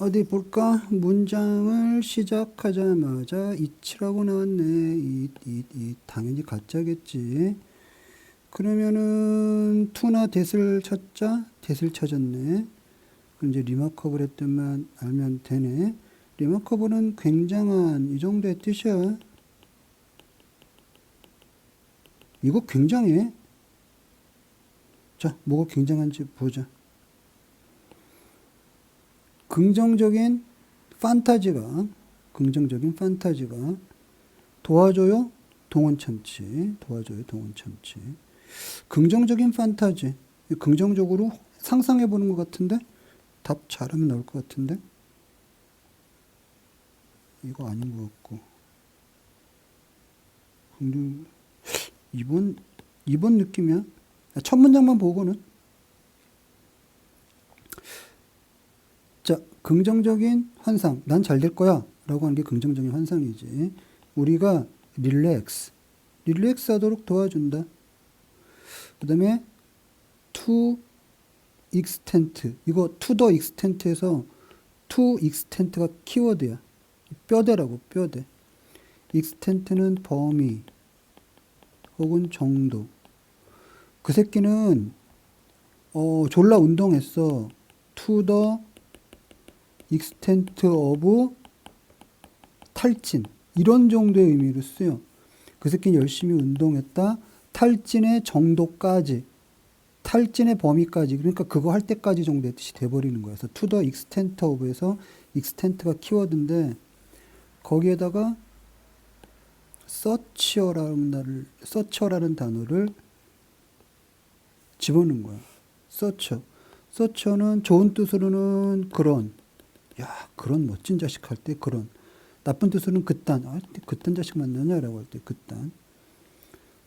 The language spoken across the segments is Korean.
어디 볼까? 문장을 시작하자마자 이치라고 나왔네. 이, 이, 이 당연히 가짜겠지. 그러면은 투나 대을 찾자. 대을 찾았네. 그럼 이제 리마커블 했더만 알면 되네. 리마커블은 굉장한 이 정도의 뜻이야. 이거 굉장해. 자, 뭐가 굉장한지 보자. 긍정적인 판타지가 긍정적인 판타지가 도와줘요? 동원 참치. 도와줘요 동원 참치. 긍정적인 판타지. 긍정적으로 상상해 보는 것 같은데? 답 잘하면 나올 것 같은데? 이거 아닌 것 같고. 긍정 이번 이번 느낌이야 첫 문장만 보고는 자, 긍정적인 환상. 난 잘 될 거야. 라고 하는 게 긍정적인 환상이지. 우리가 릴렉스. 릴렉스 하도록 도와준다. 그 다음에 to extent. 이거 to the extent에서 to extent가 키워드야. 뼈대라고, 뼈대. extent는 범위 혹은 정도. 그 새끼는 어, 졸라 운동했어. to the extent of 탈진 이런 정도의 의미로 쓰여. 그 새끼는 열심히 운동했다. 탈진의 정도까지 탈진의 범위까지 그러니까 그거 할 때까지 정도의 뜻이 돼버리는 거야. 그래서 to the extent of에서 extent가 키워드인데 거기에다가 search라는 단어를 search라는 단어를 집어넣은 거야. search. search는 좋은 뜻으로는 그런 야, 그런 멋진 자식 할 때 그런 나쁜 뜻으로는 그딴 아, 그딴 자식 만나냐라고 할 때 그딴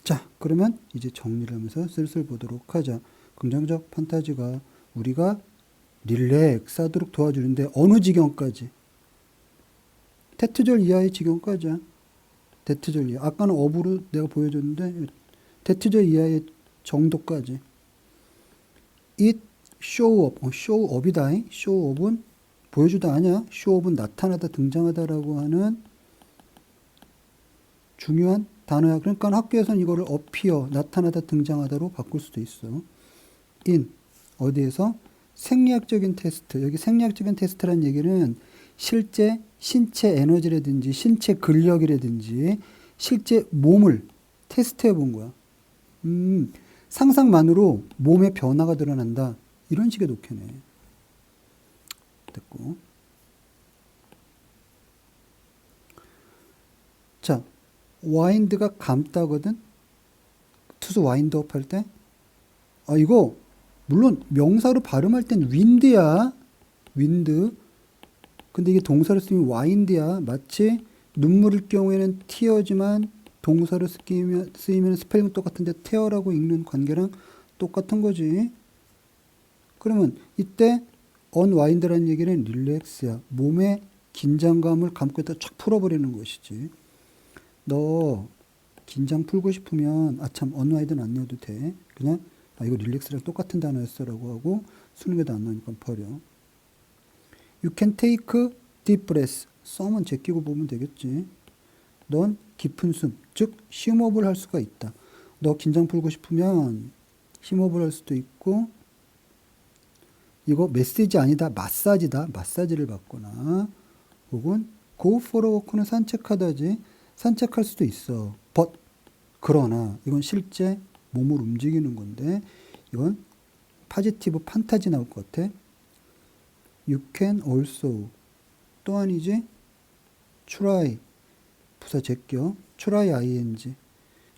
자, 그러면 이제 정리를 하면서 슬슬 보도록 하자. 긍정적 판타지가 우리가 릴렉스 하도록 도와주는데 어느 지경까지? 테트절 이하의 지경까지야. 테트절 이하. 아까는 업으로 내가 보여줬는데 테트절 이하의 정도까지. it show up. 어, show up이다. show up은 보여주다 아니야. 쇼업은 나타나다 등장하다라고 하는 중요한 단어야. 그러니까 학교에서는 이거를 appear 나타나다 등장하다로 바꿀 수도 있어. in 어디에서 생리학적인 테스트. 여기 생리학적인 테스트란 얘기는 실제 신체 에너지라든지 신체 근력이라든지 실제 몸을 테스트해 본 거야. 음, 상상만으로 몸의 변화가 드러난다. 이런 식의 독해네. 됐고. 자, 와인드가 감다거든? 투수 와인드업 할 때? 아, 이거, 물론 명사로 발음할 땐 윈드야. 윈드. 근데 이게 동사로 쓰면 와인드야. 마치 눈물일 경우에는 티어지만 동사로 쓰이면, 쓰이면 스펠링 똑같은데 테어라고 읽는 관계랑 똑같은 거지. 그러면 이때 언와인드라는 얘기는 릴렉스야. 몸의 긴장감을 감고 있다 쫙 풀어버리는 것이지. 너 긴장 풀고 싶으면 아 참 언와인드는 안 넣어도 돼. 그냥 아 이거 릴렉스랑 똑같은 단어였어라고 하고 수능에도 안 나오니까 버려. You can take deep breath. 썸은 제끼고 보면 되겠지. 넌 깊은 숨, 즉 심호흡을 할 수가 있다. 너 긴장 풀고 싶으면 심호흡을 할 수도 있고 이거 메시지 아니다 마사지다 마사지를 받거나 혹은 go for a walk는 산책하다지 산책할 수도 있어. But 그러나 이건 실제 몸을 움직이는 건데 이건 파지티브 판타지 나올 것 같아. You can also. 또한이지? Try. 부사 제껴 try ing.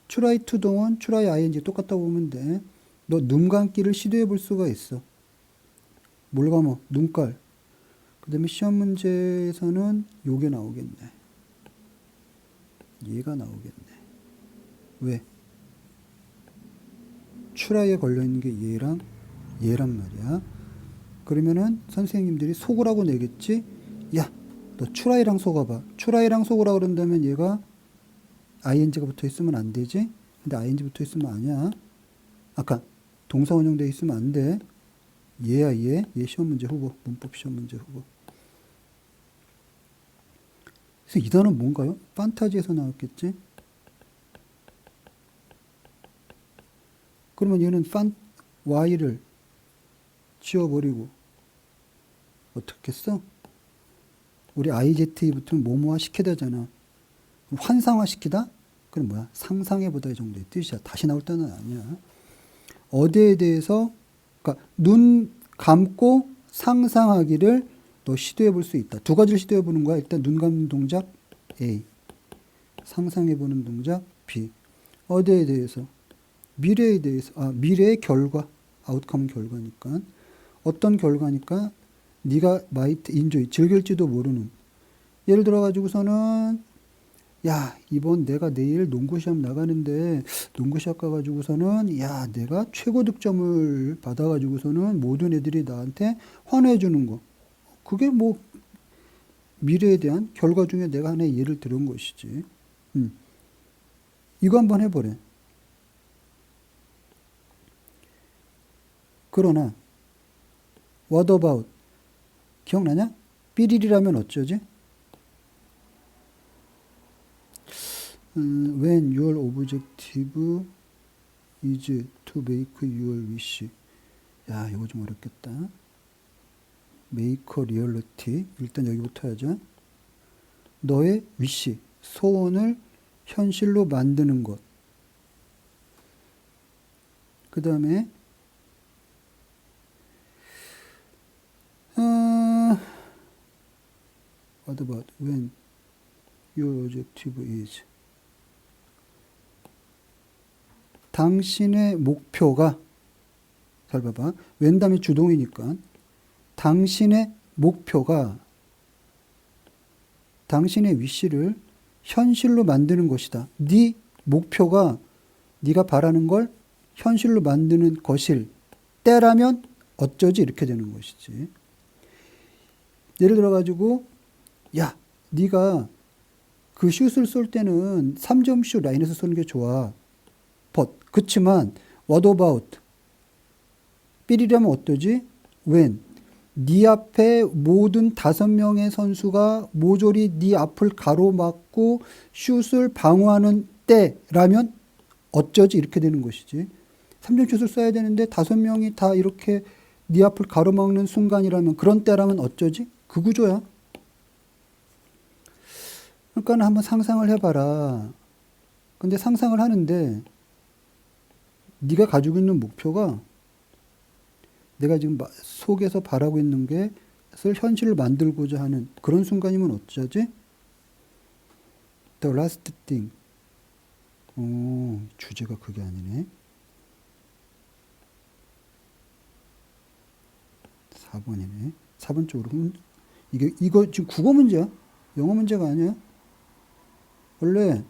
Try to 동원 try ing 똑같다고 보면 돼너 눈 감기를 시도해 볼 수가 있어 뭘 감어? 눈깔. 그 다음에 시험 문제에서는 요게 나오겠네. 얘가 나오겠네. 왜? 추라에 걸려있는 게 얘랑 얘란 말이야. 그러면은 선생님들이 속으라고 내겠지? 야, 너 추라이랑 속아봐. 추라이랑 속으라 그런다면 얘가 ing가 붙어 있으면 안 되지? 근데 ing 붙어 있으면 아니야. 아까 동사 원형돼 있으면 안 돼. 얘야 얘. 얘 시험 문제 후보. 문법 시험 문제 후보. 그래서 이 단어는 뭔가요? 판타지에서 나왔겠지? 그러면 얘는 판 y를 지워버리고 어떻게 써? 우리 붙으면 뭐뭐화 시키다잖아. 환상화 시키다? 그럼 뭐야? 상상해보다 이 정도의 뜻이야. 다시 나올 때는 아니야. 어디에 대해서 그러니까 눈 감고 상상하기를 너 시도해 볼 수 있다. 두 가지를 시도해 보는 거야. 일단 눈 감는 동작 A. 상상해 보는 동작 B. 어디에 대해서? 미래에 대해서. 아, 미래의 결과. 아웃컴 결과니까. 어떤 결과니까 네가 마이트 인조이 즐길지도 모르는. 예를 들어 가지고서는 야, 이번 내가 내일 농구 시험 나가는데 농구 시합 가 가지고서는 야, 내가 최고 득점을 받아 가지고서는 모든 애들이 나한테 환호해 주는 거. 그게 뭐 미래에 대한 결과 중에 내가 하나의 예를 들은 것이지. 음. 이거 한번 해보래. 그러나 what about 기억나냐? 삐리리라면 어쩌지? 음, when your objective is to make your wish. 야, 이거 좀 어렵겠다. make reality. 일단 여기부터 하자. 너의 위시, 소원을 현실로 만드는 것. 그 다음에, 어, what about when your objective is 당신의 목표가 잘 봐봐. 웬 다음에 주동이니까 당신의 목표가 당신의 위시를 현실로 만드는 것이다. 네 목표가 네가 바라는 걸 현실로 만드는 것일 때라면 어쩌지 이렇게 되는 것이지. 예를 들어 가지고 야, 네가 그 슛을 쏠 때는 3점 슛 라인에서 쏘는 게 좋아. 그치만 what about 삐리라면 어떠지? when 네 앞에 모든 다섯 명의 선수가 모조리 네 앞을 가로막고 슛을 방어하는 때라면 어쩌지 이렇게 되는 것이지. 3점 슛을 쏴야 되는데 다섯 명이 다 이렇게 네 앞을 가로막는 순간이라면 그런 때라면 어쩌지? 그 구조야. 그러니까 한번 상상을 해봐라. 근데 상상을 하는데 네가 가지고 있는 목표가 내가 지금 마- 속에서 바라고 있는 게을 현실을 만들고자 하는 그런 순간이면 어쩌지? The last thing. 오, 주제가 그게 아니네. 4번이네. 4번 쪽으로. 이게, 이거 지금 국어 문제야? 영어 문제가 아니야? 원래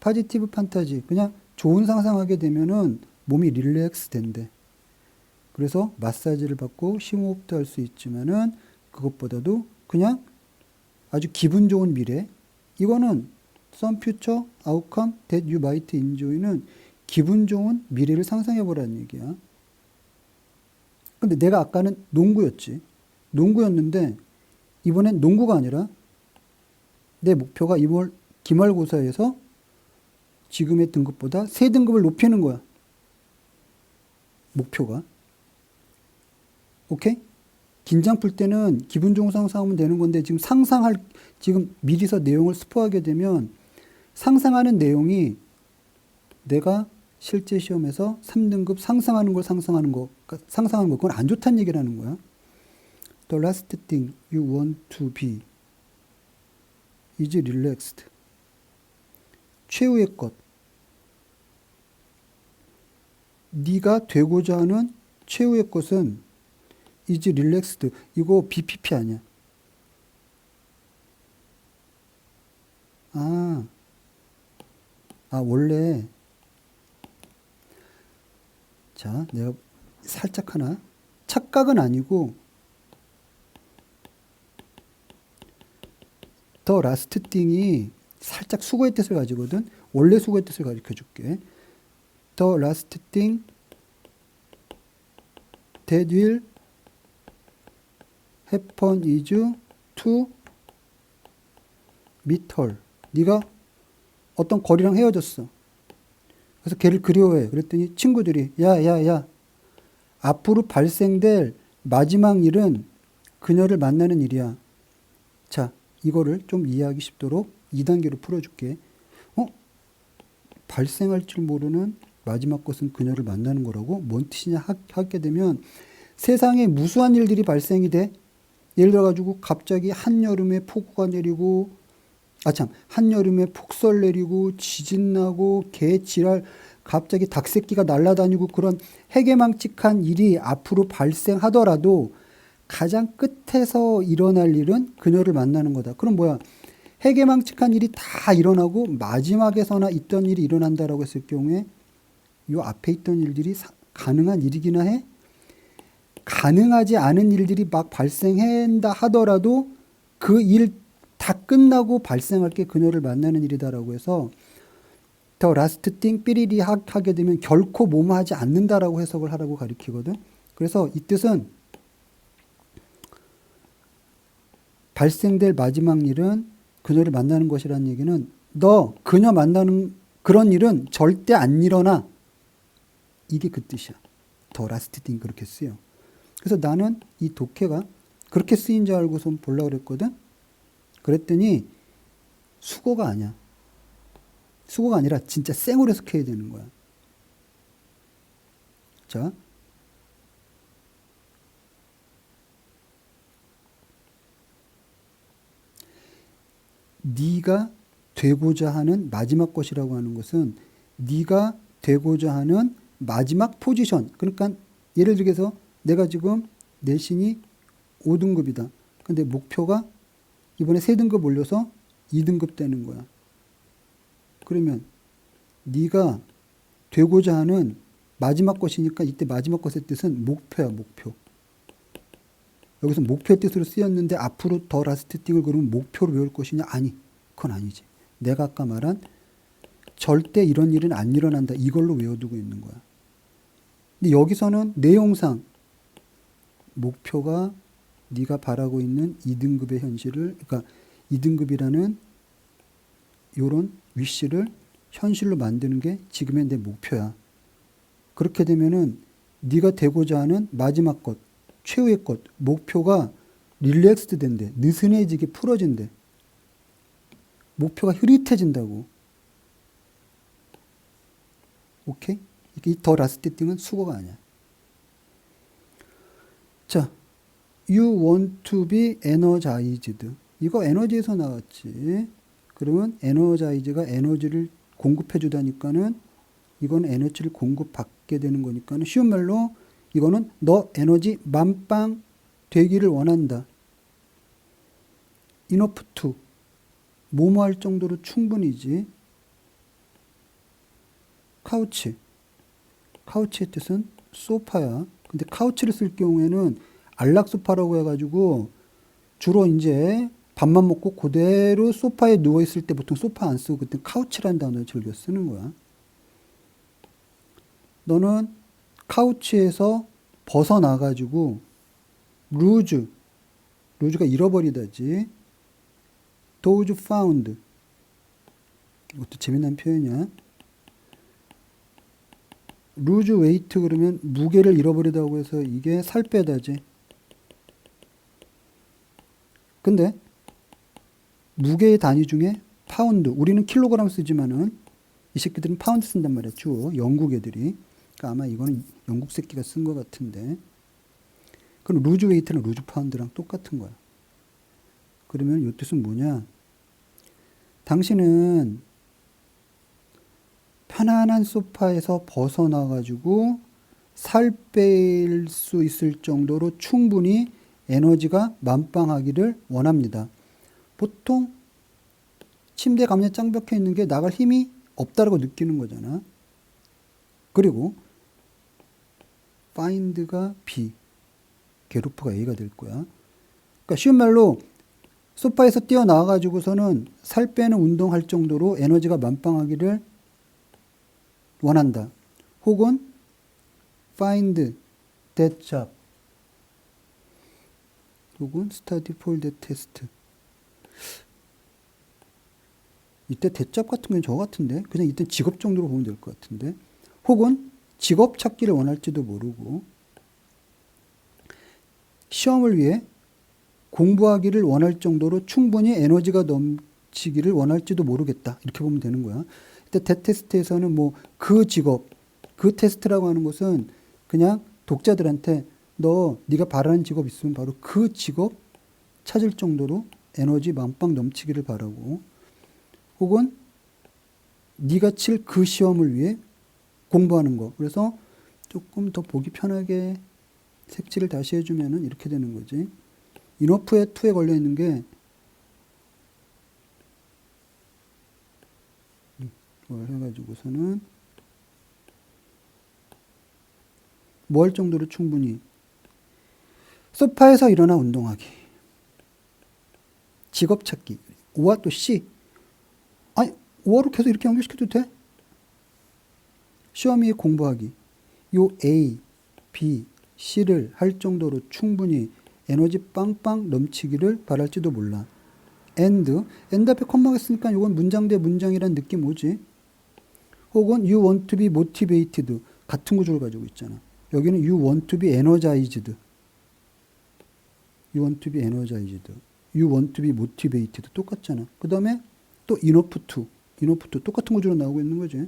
파지티브 판타지 그냥 좋은 상상하게 되면은 몸이 릴렉스 된대. 그래서 마사지를 받고 심호흡도 할 수 있지만은 그것보다도 그냥 아주 기분 좋은 미래. 이거는 some future outcome that you might enjoy는 기분 좋은 미래를 상상해 보라는 얘기야. 근데 내가 아까는 농구였지. 농구였는데 이번엔 농구가 아니라 내 목표가 이번 기말고사에서 지금의 등급보다 세 등급을 높이는 거야. 목표가. 오케이? 긴장 풀 때는 기분 좋은 상상하면 되는 건데 지금 상상할 지금 미리서 내용을 스포하게 되면 상상하는 내용이 내가 실제 시험에서 3등급 상상하는 걸 상상하는 거 그러니까 상상하는 거 그건 안 좋다는 얘기를 하는 거야. The last thing you want to be is relaxed. 최후의 것. 네가 되고자 하는 최후의 것은 is relaxed. 이거 BPP 아니야. 아, 아 원래 자 내가 살짝 하나 착각은 아니고 더 라스트 띵이 살짝 수고의 뜻을 가지거든. 원래 수고의 뜻을 가르쳐 줄게. The last thing that will happen is to 미털. 네가 어떤 거리랑 헤어졌어. 그래서 걔를 그리워해. 그랬더니 친구들이 야, 야, 야. 앞으로 발생될 마지막 일은 그녀를 만나는 일이야. 자, 이거를 좀 이해하기 쉽도록 2단계로 풀어줄게. 어? 발생할 줄 모르는 마지막 것은 그녀를 만나는 거라고? 뭔 뜻이냐 하, 하게 되면 세상에 무수한 일들이 발생이 돼. 예를 들어가지고 갑자기 한여름에 폭우가 내리고 아 참 한여름에 폭설 내리고 지진 나고 개 지랄 갑자기 닭새끼가 날아다니고 그런 해괴망측한 일이 앞으로 발생하더라도 가장 끝에서 일어날 일은 그녀를 만나는 거다. 그럼 뭐야? 해괴망측한 일이 다 일어나고 마지막에서나 있던 일이 일어난다라고 했을 경우에 요 앞에 있던 일들이 사- 가능한 일이기나 해? 가능하지 않은 일들이 막 발생한다 하더라도 그 일 다 끝나고 발생할 게 그녀를 만나는 일이다라고 해서 더 라스트 띵 삐리리 하- 하게 되면 결코 뭐뭐 하지 않는다라고 해석을 하라고 가리키거든. 그래서 이 뜻은 발생될 마지막 일은 그녀를 만나는 것이라는 얘기는 너 그녀 만나는 그런 일은 절대 안 일어나. 이게 그 뜻이야. 더 라스트 띵 그렇게 쓰여. 그래서 나는 이 독해가 그렇게 쓰인 줄 알고서 보려고 그랬거든. 그랬더니 수고가 아니야. 수고가 아니라 진짜 생으로 해석해야 되는 거야. 자. 네가 되고자 하는 마지막 것이라고 하는 것은 네가 되고자 하는 마지막 포지션. 그러니까 예를 들어서 내가 지금 내신이 5등급이다. 근데 목표가 이번에 3등급 올려서 2등급 되는 거야. 그러면 네가 되고자 하는 마지막 것이니까 이때 마지막 것의 뜻은 목표야, 목표. 여기서 목표의 뜻으로 쓰였는데 앞으로 더 라스트 띵을 그러면 목표로 외울 것이냐? 아니, 그건 아니지. 내가 아까 말한 절대 이런 일은 안 일어난다. 이걸로 외워두고 있는 거야. 근데 여기서는 내용상 목표가 네가 바라고 있는 2등급의 현실을 그러니까 2등급이라는 요런 위시를 현실로 만드는 게 지금의 내 목표야. 그렇게 되면은 네가 되고자 하는 마지막 것, 최후의 것, 목표가 릴렉스드 된대. 느슨해지게 풀어진대. 목표가 흐릿해진다고. 오케이? 이게 더 라스트 띵은 수고가 아니야. 자, you want to be energized. 이거 에너지에서 나왔지. 그러면 에너자이즈가 에너지를 공급해 주다니까는 이건 에너지를 공급받게 되는 거니까는 쉬운 말로 이거는 너 에너지 만빵 되기를 원한다. to 뭐뭐 할 정도로 충분히지. 카우치. 카우치의 뜻은 소파야. 근데 카우치를 쓸 경우에는 안락 소파라고 해가지고 주로 이제 밥만 먹고 그대로 소파에 누워 있을 때 보통 소파 안 쓰고 그때 카우치라는 단어를 즐겨 쓰는 거야. 너는 카우치에서 벗어나가지고 루즈, 루즈가 잃어버리다지. 도우즈 파운드. 이것도 재미난 표현이야. 루즈 웨이트 그러면 무게를 잃어버리다고 해서 이게 살 빼다지. 근데 무게의 단위 중에 파운드, 우리는 킬로그램 쓰지만은 이 새끼들은 파운드 쓴단 말이야, 주로. 영국 애들이. 그러니까 아마 이거는 영국 새끼가 쓴 것 같은데. 그럼 루즈 웨이트는 루즈 파운드랑 똑같은 거야. 그러면 이 뜻은 뭐냐? 당신은 편안한 소파에서 벗어나가지고 살 뺄 수 있을 정도로 충분히 에너지가 만빵하기를 원합니다. 보통 침대 감에 짱 박혀 있는 게 나갈 힘이 없다라고 느끼는 거잖아. 그리고 find가 B, 게루프가 A가 될 거야. 그러니까 쉬운 말로 소파에서 뛰어나와 가지고서는 살 빼는 운동할 정도로 에너지가 만빵하기를 원한다. 혹은 find that job 혹은 study for that test 이때 대잡 같은 건 저 같은데 그냥 이때 직업 정도로 보면 될 것 같은데 혹은 직업 찾기를 원할지도 모르고 시험을 위해 공부하기를 원할 정도로 충분히 에너지가 넘치기를 원할지도 모르겠다 이렇게 보면 되는 거야. 이때 대 테스트에서는 뭐 그 직업 그 테스트라고 하는 것은 그냥 독자들한테 너 네가 바라는 직업 있으면 바로 그 직업 찾을 정도로 에너지 만빵 넘치기를 바라고 혹은 네가 칠 그 시험을 위해 공부하는 거. 그래서 조금 더 보기 편하게 색칠을 다시 해주면은 이렇게 되는 거지. 인어프에 투에 걸려 있는 게 뭘 해가지고서는 뭐 할 정도로 충분히 소파에서 일어나 운동하기 직업 찾기 5와 또 C 아니 5화로 계속 이렇게 연결시켜도 돼? 시험 위에 공부하기 요 A, B, C를 할 정도로 충분히 에너지 빵빵 넘치기를 바랄지도 몰라 and and 앞에 콤마가 있으니까 이건 문장 대 문장이란 느낌 오지 혹은 you want to be motivated 같은 구조를 가지고 있잖아 여기는 you want to be energized you want to be energized you want to be motivated 똑같잖아 그 다음에 또 enough to enough to 똑같은 구조로 나오고 있는 거지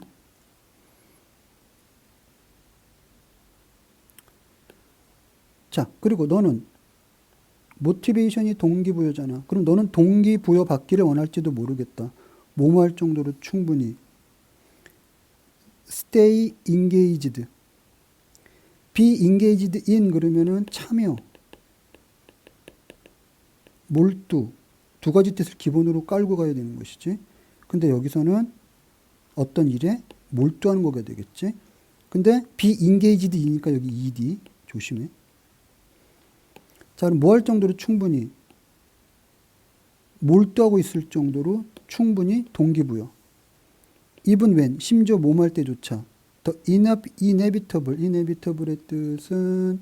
자 그리고 너는 모티베이션이 동기부여잖아. 그럼 너는 동기부여 받기를 원할지도 모르겠다. 뭐뭐 할 정도로 충분히 stay engaged. be engaged in 그러면은 참여 몰두 두 가지 뜻을 기본으로 깔고 가야 되는 것이지. 근데 여기서는 어떤 일에 몰두하는 거가 되겠지. 근데 be engaged이니까 여기 ed 조심해 자 그럼 뭐할 정도로 충분히 몰두하고 있을 정도로 충분히 동기부여. Even 심지어 몸할 때조차 the ine- inevitable inevitable의 뜻은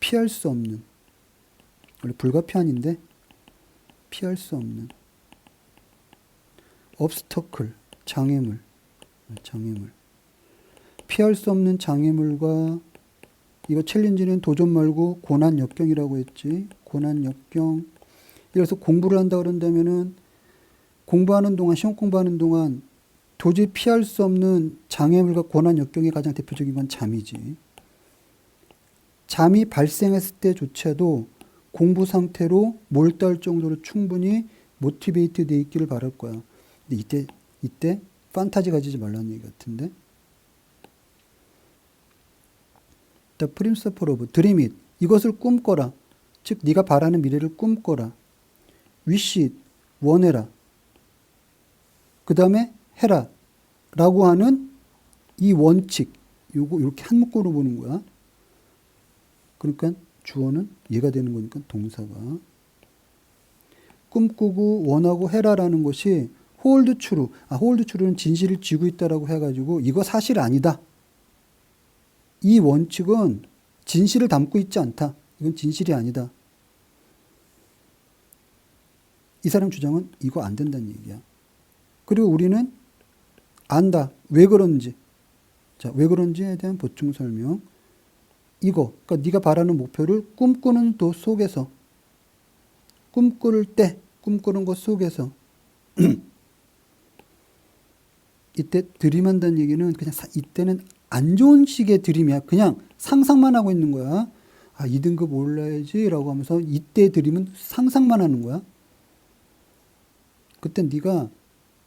피할 수 없는. 원래 불가피한인데 피할 수 없는. obstacle 장애물. 장애물. 피할 수 없는 장애물과 이거 챌린지는 도전 말고 고난 역경이라고 했지 고난 역경 그래서 공부를 한다 그런다면은 공부하는 동안 시험 공부하는 동안 도저히 피할 수 없는 장애물과 고난 역경의 가장 대표적인 건 잠이지. 잠이 발생했을 때조차도 공부 상태로 몰두할 정도로 충분히 모티베이트 돼 있기를 바랄 거야. 근데 이때 이때 판타지 가지지 말라는 얘기 같은데. The principle of dream it. 이것을 꿈꿔라. 즉 네가 바라는 미래를 꿈꿔라. wish it. 원해라. 그 다음에 해라. 라고 하는 이 원칙. 요거 이렇게 한 묶어로 보는 거야. 그러니까 주어는 얘가 되는 거니까 동사가. 꿈꾸고 원하고 해라라는 것이 홀드 추루. 아, 홀드 추루는 진실을 쥐고 있다라고 해가지고 이거 사실 아니다. 이 원칙은 진실을 담고 있지 않다. 이건 진실이 아니다. 이 사람 주장은 이거 안 된다는 얘기야. 그리고 우리는 안다. 왜 그런지. 자, 왜 그런지에 대한 보충 설명. 이거, 그러니까 네가 바라는 목표를 꿈꾸는 도 속에서, 꿈꿀 때, 꿈꾸는 것 속에서, 이때 드림한다는 얘기는 그냥 사- 이때는 안 좋은 식의 드림이야. 그냥 상상만 하고 있는 거야. 아, 2등급 올라야지라고 하면서 이때 드림은 상상만 하는 거야. 그때 네가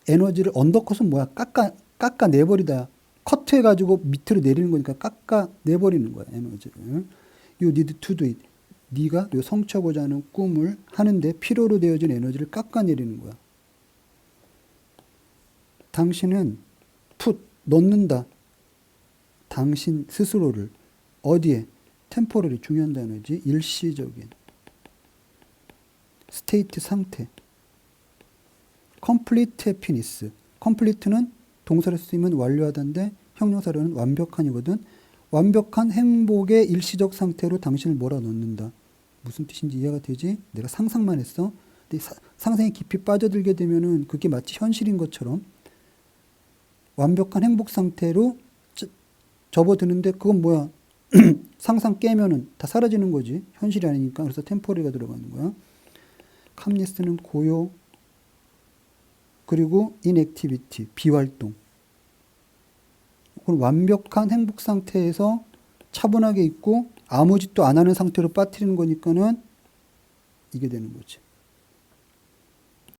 에너지를 언더컷은 뭐야? 깎아 깎아 내버리다. 커트해 가지고 밑으로 내리는 거니까 깎아 내버리는 거야, 에너지를. You need to do it. 네가 요 성취하고자 하는 꿈을 하는데 필요로 되어진 에너지를 깎아 내리는 거야. 당신은 put 넣는다. 당신 스스로를 어디에 템포럴이 중요한 단어지 일시적인 스테이트 상태 complete happiness. complete는 동사로 쓰이면 완료하다인데 형용사로는 완벽한이거든. 완벽한 행복의 일시적 상태로 당신을 몰아넣는다. 무슨 뜻인지 이해가 되지? 내가 상상만 했어. 근데 사- 상상에 깊이 빠져들게 되면은 그게 마치 현실인 것처럼 완벽한 행복 상태로 저- 접어드는데 그건 뭐야? 상상 깨면은 다 사라지는 거지. 현실이 아니니까. 그래서 템포리가 들어가는 거야. 캄니스는 고요. 그리고 inactivity, 비활동. 그건 완벽한 행복 상태에서 차분하게 있고 아무 짓도 안 하는 상태로 빠뜨리는 거니까는 이게 되는 거지.